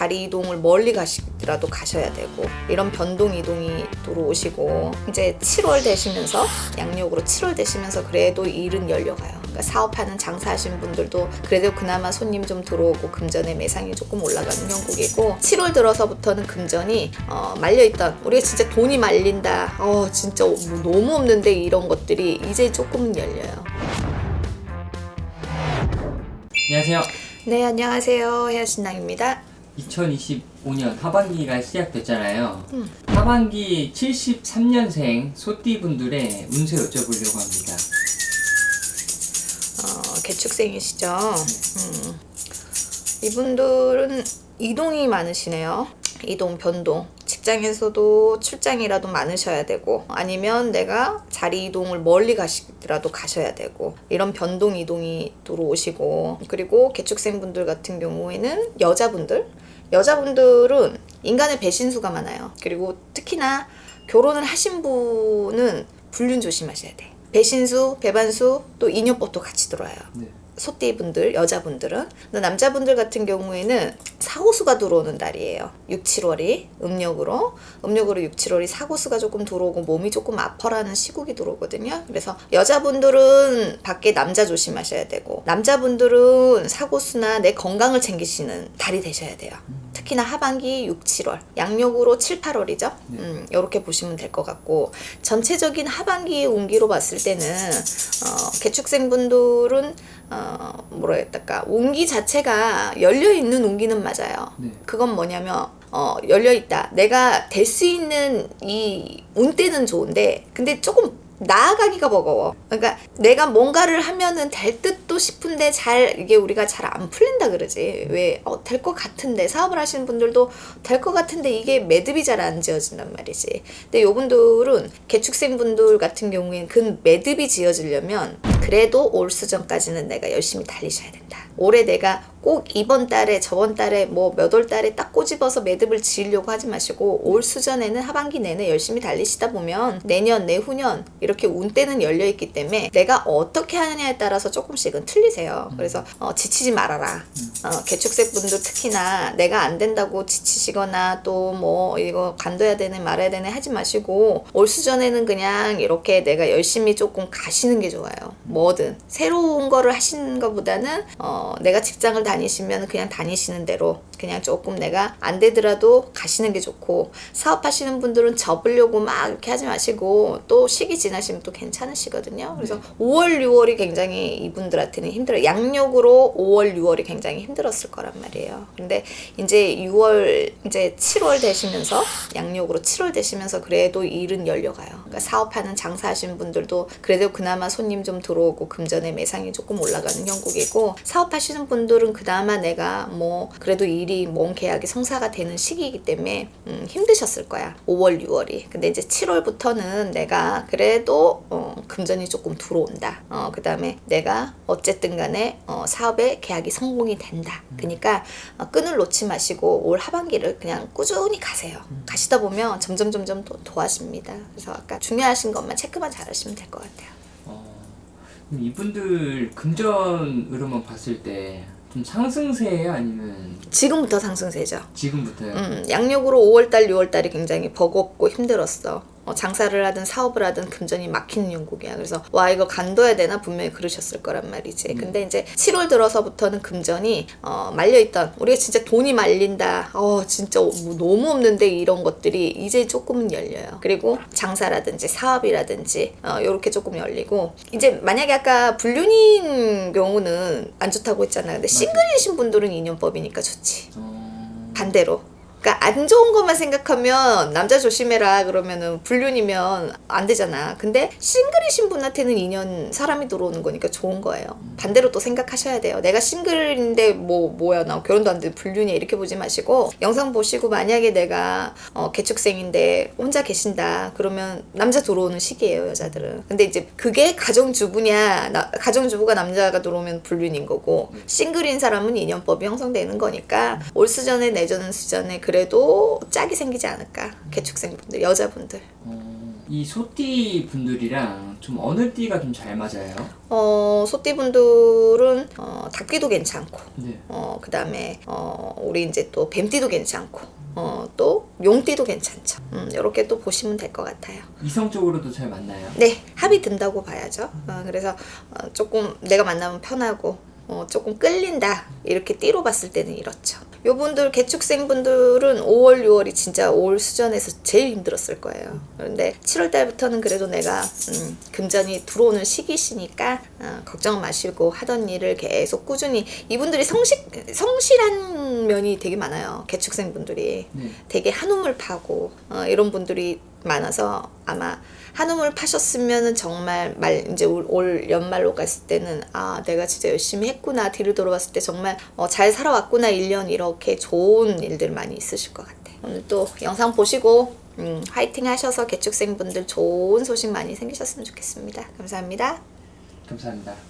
자리 이동을 멀리 가시더라도 가셔야 되고 이런 변동 이동이 들어오시고 이제 7월 되시면서 양력으로 7월 되시면서 그래도 일은 열려가요. 그러니까 사업하는 장사하시는 분들도 그래도 그나마 손님 좀 들어오고 금전의 매상이 조금 올라가는 형국이고 7월 들어서부터는 금전이 어, 말려있던 우리가 진짜 돈이 말린다. 어 진짜 뭐 너무 없는데 이런 것들이 이제 조금은 열려요. 안녕하세요. 네 안녕하세요 해야신당입니다. 2025년 하반기가 시작됐잖아요. 음. 하반기 73년생 소띠 분들의 운세 여쭤보려고 합니다. 어, 개축생이시죠. 음. 이분들은 이동이 많으시네요. 이동, 변동. 직장에서도 출장이라도 많으셔야 되고, 아니면 내가 자리 이동을 멀리 가시더라도 가셔야 되고, 이런 변동 이동이 들어오시고, 그리고 개축생분들 같은 경우에는 여자분들, 여자분들은 인간의 배신수가 많아요. 그리고 특히나 결혼을 하신 분은 불륜 조심하셔야 돼. 배신수, 배반수, 또 인연법도 같이 들어와요. 네. 소띠분들, 여자분들은. 근데 남자분들 같은 경우에는 사고수가 들어오는 달이에요. 6, 7월이 음력으로. 음력으로 6, 7월이 사고수가 조금 들어오고 몸이 조금 아파라는 시국이 들어오거든요. 그래서 여자분들은 밖에 남자 조심하셔야 되고 남자분들은 사고수나 내 건강을 챙기시는 달이 되셔야 돼요. 특히나 하반기 6, 7월. 양력으로 7, 8월이죠. 네. 음, 이렇게 보시면 될 것 같고 전체적인 하반기의 운기로 봤을 때는 어, 개축생분들은 어, 뭐라 될까 운기 자체가 열려 있는 운기는 맞아요. 네. 그건 뭐냐면 어, 열려 있다. 내가 될 수 있는 이 운때는 좋은데 근데 조금 나아가기가 버거워. 그러니까 내가 뭔가를 하면은 될 듯도 싶은데 잘 이게 우리가 잘 안 풀린다 그러지. 왜 어, 될 것 같은데 사업을 하시는 분들도 될 것 같은데 이게 매듭이 잘 안 지어진단 말이지. 근데 요분들은 개축생 분들 같은 경우에는 그 매듭이 지어지려면 그래도 올 수전까지는 내가 열심히 달리셔야 된다. 올해 내가 꼭 이번 달에 저번 달에 뭐 몇 월 달에 딱 꼬집어서 매듭을 지으려고 하지 마시고 올 수전에는 하반기 내내 열심히 달리시다 보면 내년 내후년 이렇게 운때는 열려 있기 때문에 내가 어떻게 하느냐에 따라서 조금씩은 틀리세요. 그래서 어, 지치지 말아라. 어, 개축생 분들 특히나 내가 안 된다고 지치시거나 또 뭐 이거 간둬야 되네 말아야 되네 하지 마시고 올 수전에는 그냥 이렇게 내가 열심히 조금 가시는 게 좋아요. 뭐든 새로운 거를 하시는 것보다는 어, 내가 직장을 다니시면 그냥 다니시는 대로 그냥 조금 내가 안 되더라도 가시는 게 좋고 사업하시는 분들은 접으려고 막 이렇게 하지 마시고 또 시기 지나시면 또 괜찮으시거든요. 그래서 5월, 6월이 굉장히 이분들한테는 힘들어요. 양력으로 5월, 6월이 굉장히 힘들었을 거란 말이에요. 근데 이제 6월, 이제 7월 되시면서 양력으로 7월 되시면서 그래도 일은 열려가요. 그러니까 사업하는 장사하시는 분들도 그래도 그나마 손님 좀 들어오고 금전의 매상이 조금 올라가는 형국이고 사업하시는 분들은 그나마 내가 뭐 그래도 일이 뭔 계약이 성사가 되는 시기이기 때문에 음, 힘드셨을 거야. 5월, 6월이. 근데 이제 7월부터는 내가 그래도 어, 금전이 조금 들어온다. 어, 그 다음에 내가 어쨌든 간에 어, 사업에 계약이 성공이 된다. 그러니까 어, 끈을 놓지 마시고 올 하반기를 그냥 꾸준히 가세요. 가시다 보면 점점 점점 더 도와집니다. 그래서 아까 중요하신 것만 체크만 잘하시면 될 것 같아요. 어, 이분들 금전으로만 봤을 때 좀 상승세예요? 아니면 지금부터 상승세죠. 지금부터요? 음, 양력으로 5월달, 6월달이 굉장히 버겁고 힘들었어. 어, 장사를 하든 사업을 하든 금전이 막히는 영국이야. 그래서 와 이거 간둬야 되나 분명히 그러셨을 거란 말이지. 근데 이제 7월 들어서부터는 금전이 어, 말려있던 우리가 진짜 돈이 말린다. 어 진짜 뭐 너무 없는데 이런 것들이 이제 조금은 열려요. 그리고 장사라든지 사업이라든지 어, 이렇게 조금 열리고 이제 만약에 아까 불륜인 경우는 안 좋다고 했잖아. 근데 싱글이신 분들은 인연법이니까 좋지. 어, 반대로. 그러니까 안 좋은 것만 생각하면 남자 조심해라 그러면은 불륜이면 안 되잖아. 근데 싱글이신 분한테는 인연 사람이 들어오는 거니까 좋은 거예요. 반대로 또 생각하셔야 돼요. 내가 싱글인데 뭐 뭐야 나 결혼도 안 돼 불륜이야 이렇게 보지 마시고 영상 보시고 만약에 내가 어, 개축생인데 혼자 계신다 그러면 남자 들어오는 시기예요 여자들은. 근데 이제 그게 가정주부냐 나, 가정주부가 남자가 들어오면 불륜인 거고 싱글인 사람은 인연법이 형성되는 거니까 올 수전에 내전은 수전에 그 래도 짝이 생기지 않을까 개축생분들 여자분들 어, 이 소띠 분들이랑 좀 어느 띠가 좀 잘 맞아요? 어, 소띠분들은 어, 닭띠도 괜찮고 네. 어, 그 다음에, 어, 우리 이제 또 뱀띠도 괜찮고, 어, 또 용띠도 괜찮죠. 음, 이렇게 또 보시면 될 것 같아요. 이성적으로도 잘 맞나요? 네, 합이 든다고 봐야죠. 어, 그래서 어, 조금 내가 만나면 편하고, 어, 조금 끌린다. 이렇게 띠로 봤을 때는 이렇죠. 요분들, 개축생분들은 5월, 6월이 진짜 올 수전에서 제일 힘들었을 거예요. 그런데 7월 달부터는 그래도 내가, 음, 금전이 들어오는 시기시니까, 어, 걱정 마시고 하던 일을 계속 꾸준히, 이분들이 성식, 성실한 면이 되게 많아요. 개축생분들이. 네. 되게 한우물 파고 어, 이런 분들이 많아서 아마 한우물 파셨으면은 정말 말 이제 올, 올 연말로 갔을 때는 아 내가 진짜 열심히 했구나 뒤를 돌아봤을 때 정말 어, 잘 살아왔구나 1년 이렇게 좋은 일들 많이 있으실 것 같아 오늘 또 영상 보시고 음, 화이팅 하셔서 개축생분들 좋은 소식 많이 생기셨으면 좋겠습니다. 감사합니다. 감사합니다.